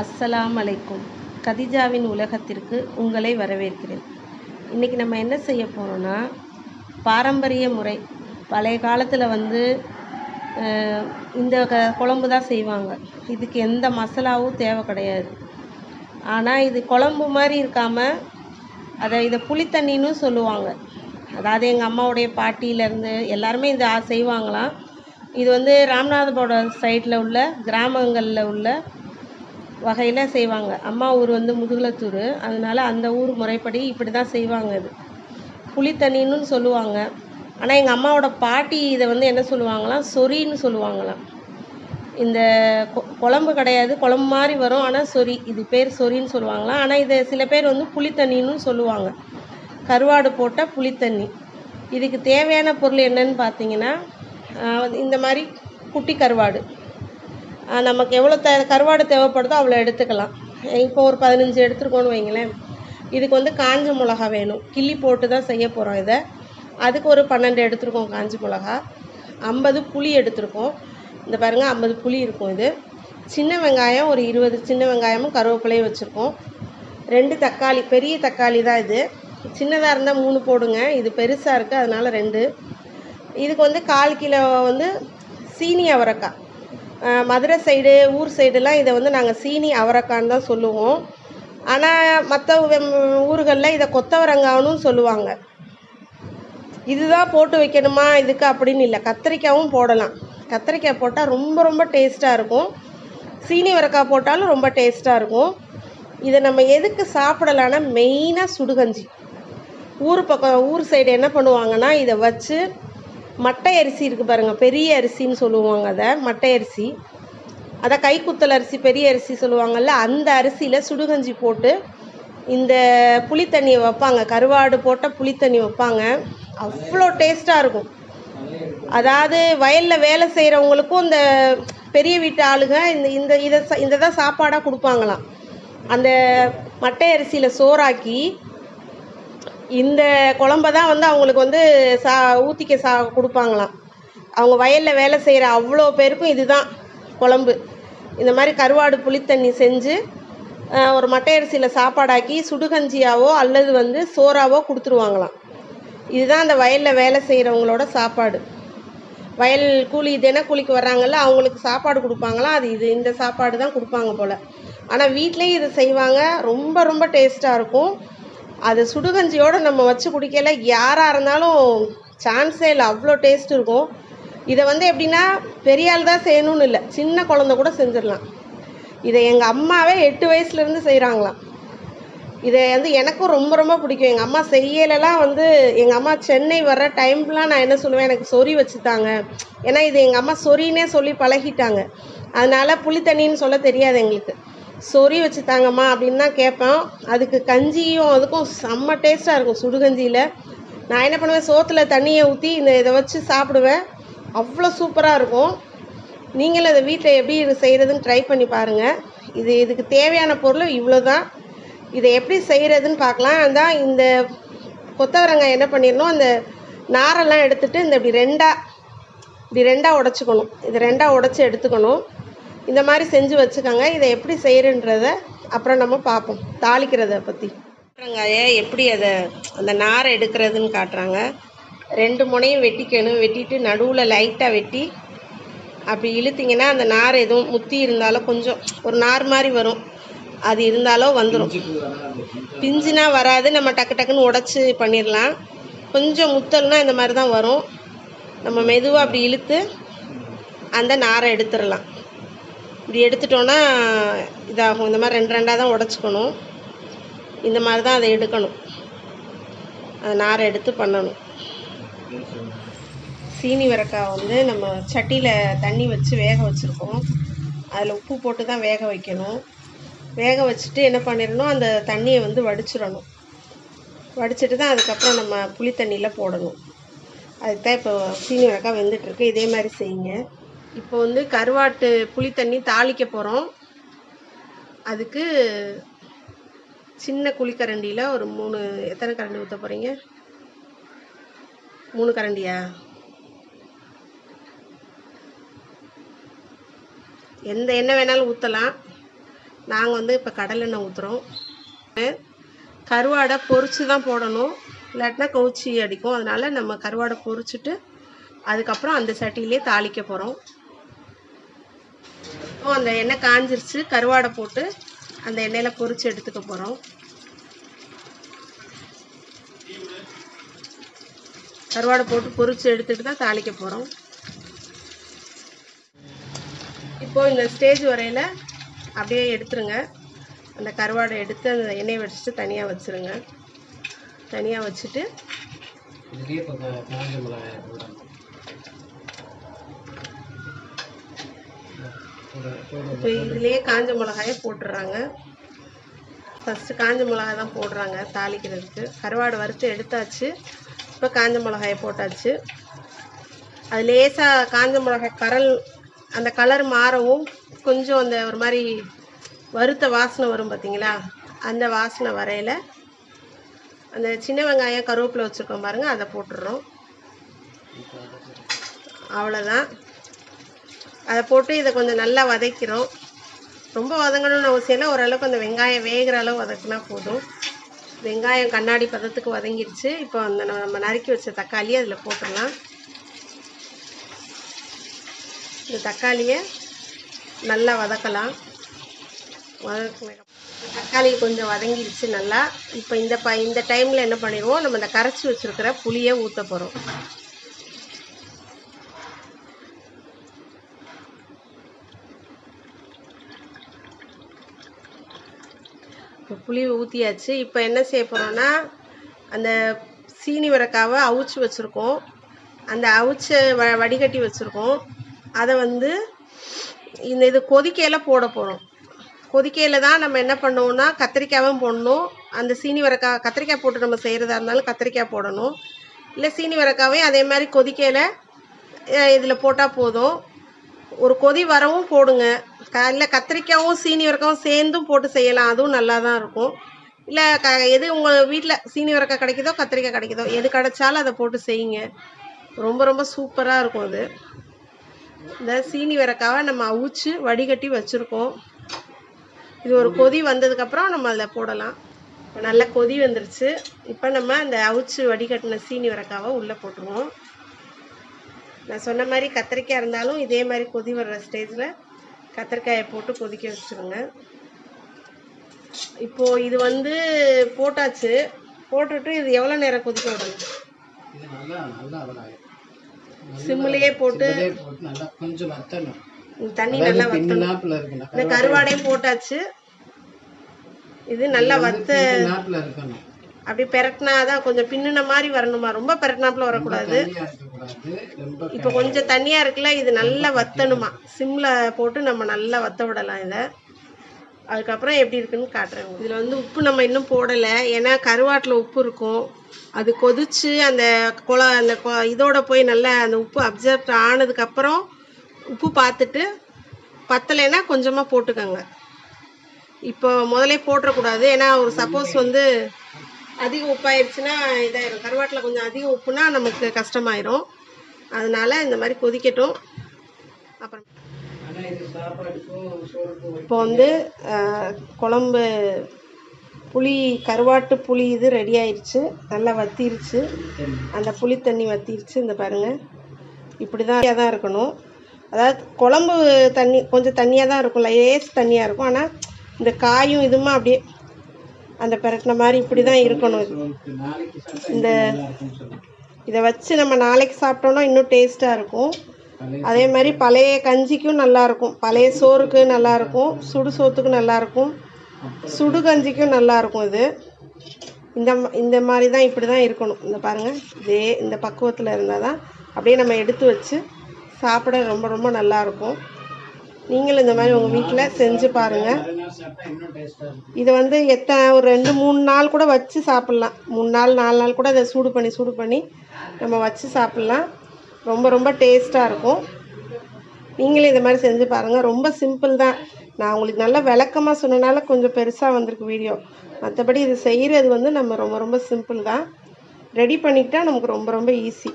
அஸ்ஸலாம் அலைக்கும் கதிஜாவின் உலகத்திற்கு உங்களை வரவேற்கிறேன். இன்றைக்கி நம்ம என்ன செய்ய போகிறோன்னா பாரம்பரிய முறை. பழைய காலத்தில் வந்து இந்த க குழம்பு தான் செய்வாங்க. இதுக்கு எந்த மசாலாவும் தேவை கிடையாது. ஆனால் இது குழம்பு மாதிரி இருக்காமல் அதை இதை புளித்தண்ணின்னு சொல்லுவாங்க. அதாவது எங்கள் அம்மாவுடைய பாட்டியிலேருந்து எல்லாருமே இதை செய்வாங்களாம். இது வந்து ராமநாதபுரம் சைடில் உள்ள கிராமங்களில் உள்ள வகையில் செய்வாங்க. அம்மா ஊர் வந்து முதுகுலத்தூர் அதனால் அந்த ஊர் முறைப்படி இப்படி தான் செய்வாங்க இது. புளித்தண்ணின்னு சொல்லுவாங்க. ஆனால் எங்கள் அம்மாவோட பாட்டி இதை வந்து என்ன சொல்லுவாங்களாம்? சொரின்னு சொல்லுவாங்களாம். இந்த கொ- குழம்பு கிடையாது குழம்பு மாதிரி வரும் ஆனால் சொறி இது பேர் சொரின்னு சொல்லுவாங்களாம். ஆனால் இதை சில பேர் வந்து புளித்தண்ணின்னு சொல்லுவாங்க. கருவாடு போட்ட புளித்தண்ணி. இதுக்கு தேவையான பொருள் என்னன்னு பார்த்தீங்கன்னா இந்த மாதிரி குட்டி கருவாடு. நமக்கு எவ்வளோ தே கருவாடு தேவைப்படுதோ அவ்வளோ எடுத்துக்கலாம். இப்போ ஒரு பதினஞ்சு எடுத்துருக்கோன்னு வைங்களேன். இதுக்கு வந்து காஞ்ச மிளகா வேணும். கிள்ளி போட்டு தான் செய்ய போகிறோம் இதை. அதுக்கு ஒரு பன்னெண்டு எடுத்துருக்கோம் காஞ்சி மிளகா. ஐம்பது புளி எடுத்திருக்கோம். இந்த பாருங்கள் ஐம்பது புளி இருக்கும் இது. சின்ன வெங்காயம் ஒரு இருபது சின்ன வெங்காயமும் கருவேப்பிலையும் வச்சுருக்கோம். ரெண்டு தக்காளி பெரிய தக்காளி தான் இது. சின்னதாக இருந்தால் மூணு போடுங்க. இது பெருசாக இருக்குது அதனால் ரெண்டு. இதுக்கு வந்து கால் கிலோ வந்து சீனி அவரைக்காய். மதுரை சைடு ஊர் சைடுலாம் இதை வந்து நாங்கள் சீனி அவரைக்கான்னு தான் சொல்லுவோம். ஆனால் மற்ற ஊர்களில் இதை கொத்தவரங்கானும் சொல்லுவாங்க. இதுதான் போட்டு வைக்கணுமா இதுக்கு அப்படின்னு இல்லை. கத்திரிக்காயும் போடலாம். கத்திரிக்காய் போட்டால் ரொம்ப ரொம்ப டேஸ்ட்டாக இருக்கும். சீனி வரக்காய் போட்டாலும் ரொம்ப டேஸ்ட்டாக இருக்கும். இதை நம்ம எதுக்கு சாப்பிடலான்னா மெயினாக சுடுகஞ்சி. ஊர் பக்கம் ஊர் சைடு என்ன பண்ணுவாங்கன்னா இதை வச்சு மட்டை அரிசி இருக்குது பாருங்கள் பெரிய அரிசின்னு சொல்லுவாங்க அதை மட்டை அரிசி. அதை கைக்குத்தல் அரிசி பெரிய அரிசி சொல்லுவாங்கல்ல அந்த அரிசியில் சுடுகஞ்சி போட்டு இந்த புளித்தண்ணியை வைப்பாங்க. கருவாடு போட்ட புளித்தண்ணி வைப்பாங்க. அவ்வளோ டேஸ்ட்டாக இருக்கும். அதாவது வயலில் வேலை செய்கிறவங்களுக்கும் இந்த பெரிய வீட்டு ஆளுங்க இந்த இந்த இதை இந்த இதை தான் சாப்பாடாக கொடுப்பாங்களாம். அந்த மட்டை அரிசியில் சோறாக்கி இந்த குழம்ப தான் வந்து அவங்களுக்கு வந்து சா ஊற்றிக்க சா கொடுப்பாங்களாம். அவங்க வயலில் வேலை செய்கிற அவ்வளோ பேருக்கும் இதுதான் குழம்பு. இந்த மாதிரி கருவாடு புளித்தண்ணி செஞ்சு ஒரு மட்டை அரிசியில் சாப்பாடாக்கி சுடுகஞ்சியாவோ அல்லது வந்து சோறாவோ கொடுத்துருவாங்களாம். இதுதான் அந்த வயலில் வேலை செய்கிறவங்களோட சாப்பாடு. வயல் கூலி தினக்கூலிக்கு வர்றாங்கல்ல அவங்களுக்கு சாப்பாடு கொடுப்பாங்களாம். அது இது இந்த சாப்பாடு தான் கொடுப்பாங்க போல். ஆனால் வீட்லேயும் இதை செய்வாங்க. ரொம்ப ரொம்ப டேஸ்ட்டாக இருக்கும். அது சுடுகஞ்சியோடு நம்ம வச்சு குடிக்கல யாராக இருந்தாலும் சான்ஸே இல்லை. அவ்வளோ டேஸ்ட் இருக்கும். இதை வந்து எப்படின்னா பெரிய ஆள் தான் செய்யணும்னு இல்லை. சின்ன குழந்த கூட செஞ்சிடலாம். இதை எங்கள் அம்மாவே எட்டு வயசுலேருந்து செய்கிறாங்களாம் இதை வந்து எனக்கும் ரொம்ப ரொம்ப பிடிக்கும். எங்கள் அம்மா செய்யலைலாம் வந்து எங்கள் அம்மா சென்னை வர்ற டைம்லாம் நான் என்ன சொல்லுவேன் எனக்கு சொறி வச்சுட்டாங்க ஏன்னா இது எங்கள் அம்மா சொறின்னே சொல்லி பழகிட்டாங்க. அதனால புளித்தண்ணின்னு சொல்ல தெரியாது எங்களுக்கு. சொறி வச்சு தாங்கம்மா அப்படின்னு தான் கேட்பேன். அதுக்கு கஞ்சியும் அதுக்கும் செம்ம டேஸ்ட்டாக இருக்கும் சுடுகஞ்சியில். நான் என்ன பண்ணுவேன் சோத்தில் தண்ணியை ஊற்றி இந்த இதை வச்சு சாப்பிடுவேன். அவ்வளோ சூப்பராக இருக்கும். நீங்களும் இதை வீட்டில் எப்படி இது செய்கிறதுன்னு ட்ரை பண்ணி பாருங்கள் இது இதுக்கு தேவையான பொருள் இவ்வளோ தான் இதை எப்படி செய்கிறதுன்னு பார்க்கலாம். அதான் இந்த கொத்தவரங்காய் என்ன பண்ணிடணும் அந்த நாரெல்லாம் எடுத்துகிட்டு இந்த இப்படி ரெண்டாக இப்படி ரெண்டாக உடச்சிக்கணும். இது ரெண்டாக உடச்சி எடுத்துக்கணும். இந்த மாதிரி செஞ்சு வச்சுக்கோங்க. இதை எப்படி செய்கிறன்றத அப்புறம் நம்ம பார்ப்போம். தாளிக்கிறத பற்றி கொத்தவரங்காயை எப்படி அதை அந்த நாரை எடுக்கிறதுன்னு காட்டுறாங்க. ரெண்டு முனையும் வெட்டிக்கணும். வெட்டிட்டு நடுவில் லைட்டாக வெட்டி அப்படி இழுத்திங்கன்னா அந்த நார் எதுவும் முத்தி இருந்தாலும் கொஞ்சம் ஒரு நார் மாதிரி வரும். அது இருந்தாலும் வந்துடும் பிஞ்சுனா வராது. நம்ம டக்கு டக்குன்னு உடச்சி பண்ணிடலாம். கொஞ்சம் முத்தல்னா இந்த மாதிரி தான் வரும். நம்ம மெதுவாக அப்படி இழுத்து அந்த நாரை எடுத்துடலாம். இப்படி எடுத்துட்டோன்னா இதாகும். இந்த மாதிரி ரெண்டு ரெண்டாக தான் உடச்சிக்கணும். இந்த மாதிரி தான் அதை எடுக்கணும். அதை நாரை எடுத்து பண்ணணும். சீனி வரக்காய் வந்து நம்ம சட்டியில் தண்ணி வச்சு வேக வச்சுருக்கோம். அதில் உப்பு போட்டு தான் வேக வைக்கணும். வேக வச்சுட்டு என்ன பண்ணிடணும்? அந்த தண்ணியை வந்து வடிச்சிடணும். வடிச்சிட்டு தான் அதுக்கப்புறம் நம்ம புளி தண்ணியில் போடணும். அதுக்கு தான் இப்போ சீனி வரக்காய் வெந்துட்டுருக்கு இதே மாதிரி செய்யுங்க. இப்போ வந்து கருவாட்டு புளி தண்ணி தாளிக்க போகிறோம் அதுக்கு சின்ன குழிக்கரண்டியில் ஒரு மூணு எத்தனை கரண்டி ஊற்ற போகிறீங்க மூணு கரண்டியா? எந்த எண்ணெய் வேணாலும் ஊற்றலாம் நாங்கள் வந்து இப்போ கடலெண்ணெய் ஊற்றுறோம் கருவாடை பொறிச்சு தான் போடணும். இல்லாட்டினா கவுச்சி அடிக்கும். அதனால் நம்ம கருவாடை பொறிச்சிட்டு அதுக்கப்புறம் அந்த சட்டியிலே தாளிக்க போகிறோம் இப்போ அந்த எண்ணெய் காஞ்சிருச்சு கருவாடை போட்டு அந்த எண்ணெயில் பொறிச்சு எடுத்துக்க போகிறோம் கருவாடை போட்டு பொறிச்சு எடுத்துட்டு தான் தாளிக்க போகிறோம் இப்போ இந்த ஸ்டேஜ் வரையில் அப்படியே எடுத்துருங்க. அந்த கருவாடை எடுத்து அந்த எண்ணெயை வச்சுட்டு தனியாக வச்சுருங்க. தனியாக வச்சுட்டு இப்போ இதுலேயே காஞ்ச மிளகாயை போட்டுடுறாங்க ஃபஸ்ட்டு காஞ்ச மிளகாய் தான் போடுறாங்க தாளிக்கிறதுக்கு. கருவாடு வறுத்து எடுத்தாச்சு. இப்போ காஞ்ச மிளகாயை போட்டாச்சு. அது லேசாக காஞ்ச மிளகாய் கரல் அந்த கலர் மாறவும் கொஞ்சம் அந்த ஒரு மாதிரி வறுத்த வாசனை வரும் பார்த்தீங்களா அந்த வாசனை வரையில் அந்த சின்ன வெங்காயம் கருவேப்பிலை வச்சுருக்கோம் பாருங்கள் அதை போட்டுடுறோம். அவ்வளோதான் அதை போட்டு இதை கொஞ்சம் நல்லா வதக்கிறோம். ரொம்ப வதங்கணும்னு அவசியம் இல்லை. ஓரளவுக்கு அந்த வெங்காயம் வேகிற அளவு வதக்குனா போதும். வெங்காயம் கண்ணாடி பதத்துக்கு வதங்கிடுச்சு. இப்போ அந்த நம்ம நறுக்கி வச்ச தக்காளி அதில் போட்டுடலாம். இந்த தக்காளியை நல்லா வதக்கலாம். வதக்கின தக்காளி கொஞ்சம் வதங்கிடுச்சு நல்லா. இப்போ இந்த ப இந்த டைமில் என்ன பண்ணிடுவோம்? நம்ம இந்த கரைச்சி வச்சுருக்கிற புளியை ஊற்ற போகிறோம் இப்போ புளி ஊற்றியாச்சு இப்போ என்ன செய்ய போகிறோம்னா அந்த சீனி வரக்காவை அவிச்சு வச்சுருக்கோம். அந்த அவிச்ச வ வடிகட்டி வச்சுருக்கோம். அதை வந்து இந்த இது கொதிக்கையில் போட போகிறோம் கொதிக்கையில் தான் நம்ம என்ன பண்ணுவோம்னா கத்திரிக்காயும் போடணும். அந்த சீனி வரக்காய் கத்திரிக்காய் போட்டு நம்ம செய்கிறதா இருந்தாலும் கத்திரிக்காய் போடணும். இல்லை சீனி வரக்காவையும் அதே மாதிரி கொதிக்கையில் இதில் போட்டால் போதும். ஒரு கொதி வரவும் போடுங்க. க இல்லை கத்திரிக்காயும் சீனி வரக்காவும் சேர்ந்தும் போட்டு செய்யலாம். அதுவும் நல்லா தான் இருக்கும். இல்லை க எது உங்கள் வீட்டில் சீனி வரக்காய் கிடைக்குதோ கத்திரிக்காய் கிடைக்குதோ எது கிடைச்சாலும் அதை போட்டு செய்யுங்க. ரொம்ப ரொம்ப சூப்பராக இருக்கும் அது. இந்த சீனி வரக்காவை நம்ம அவிச்சு வடிகட்டி வச்சுருக்கோம். இது ஒரு கொதி வந்ததுக்கப்புறம் நம்ம அதில் போடலாம். இப்போ நல்லா கொதி வந்துருச்சு. இப்போ நம்ம அந்த அவிச்சு வடிகட்டின சீனி வரக்காவை உள்ளே போட்டுருவோம். நான் சொன்ன மாதிரி கத்திரிக்காய் இருந்தாலும் இதே மாதிரி கொதி வர்ற ஸ்டேஜில் கத்திரிக்காயை போட்டு கொதிக்க வச்சுருங்க இப்போது இது வந்து போட்டாச்சு. போட்டுட்டு இது எவ்வளோ நேரம் கொதிக்க விடணும். சிம்மிலேயே போட்டு கொஞ்சம் வத்தணும். தண்ணி நல்லா வத்தணும். இந்த கருவாடையும் போட்டாச்சு. இது நல்லா வத்த அப்படி பெரட்டினாதான் கொஞ்சம் பின்னுன மாதிரி வரணுமா? ரொம்ப பெரட்டினாப்புல வரக்கூடாது. இப்போ கொஞ்சம் தண்ணியாக இருக்குல்ல இது நல்லா வத்தணுமா? சிம்ல போட்டு நம்ம நல்லா வத்த விடலாம் இதை. அதுக்கப்புறம் எப்படி இருக்குன்னு காட்டுறேன். இதில் இதுல வந்து உப்பு நம்ம இன்னும் போடலை. ஏன்னா கருவாட்டில் உப்பு இருக்கும். அது கொதிச்சு அந்த குள அந்த கொ- இதோட போய் நல்லா அந்த உப்பு அப்சர்வ் ஆனதுக்கப்புறம் உப்பு பார்த்துட்டு பத்தலைன்னா கொஞ்சமாக போட்டுக்கோங்க. இப்போ முதலே போட்டுறக்கூடாது. ஏன்னா ஒரு சப்போஸ் வந்து அதிக உப்பாயிருச்சுன்னா இதாயிரும் கருவாட்டில் கொஞ்சம் அதிக உப்புனா நமக்கு கஷ்டமாயிரும். அதனால இந்த மாதிரி கொதிக்கட்டும். அப்புறம் இப்போ வந்து குழம்பு புளி கருவாட்டு புளி இது ரெடி ஆயிடுச்சு நல்லா வத்திருச்சு. அந்த புளி தண்ணி வத்திருச்சு. இந்த பாருங்கள் இப்படி தான் தான் இருக்கணும். அதாவது குழம்பு தண்ணி கொஞ்சம் தண்ணியாக தான் இருக்கும். லேஸ் தண்ணியாக இருக்கும். ஆனால் இந்த காயும் இதுமா அப்படியே அந்த பெரட்டின மாதிரி இப்படி தான் இருக்கணும். இது. இந்த இதை வச்சு நம்ம நாளைக்கு சாப்பிட்டோம்னா இன்னும் டேஸ்ட்டாக இருக்கும். அதே மாதிரி பழைய கஞ்சிக்கும் நல்லாயிருக்கும். பழைய சோறுக்கு நல்லா இருக்கும் சுடு சோத்துக்கும் நல்லாயிருக்கும். சுடு கஞ்சிக்கும் நல்லாயிருக்கும் இது. இந்த இந்த மாதிரி தான் இப்படி தான் இருக்கணும். இந்த பாருங்கள் இதே இந்த பக்குவத்தில் இருந்தால் தான் அப்படியே நம்ம எடுத்து வச்சு சாப்பிட ரொம்ப ரொம்ப நல்லா இருக்கும் நீங்களும் இந்த மாதிரி உங்கள் வீட்டில் செஞ்சு பாருங்கள் இதை வந்து எத்தனை ஒரு ரெண்டு மூணு நாள் கூட வச்சு சாப்பிட்லாம். மூணு நாள் நாலு நாள் கூட அதை சூடு பண்ணி சூடு பண்ணி நம்ம வச்சு சாப்பிட்லாம். ரொம்ப ரொம்ப டேஸ்ட்டாக இருக்கும். நீங்களும் இந்த மாதிரி செஞ்சு பாருங்கள் ரொம்ப சிம்பிள் தான். நான் உங்களுக்கு நல்லா விளக்கமாக சொன்னனால கொஞ்சம் பெருசாக வந்திருக்கு வீடியோ. மற்றபடி இது செய்கிறது வந்து நம்ம ரொம்ப ரொம்ப சிம்பிள் தான். ரெடி பண்ணிக்கிட்டால் நமக்கு ரொம்ப ரொம்ப ஈஸி.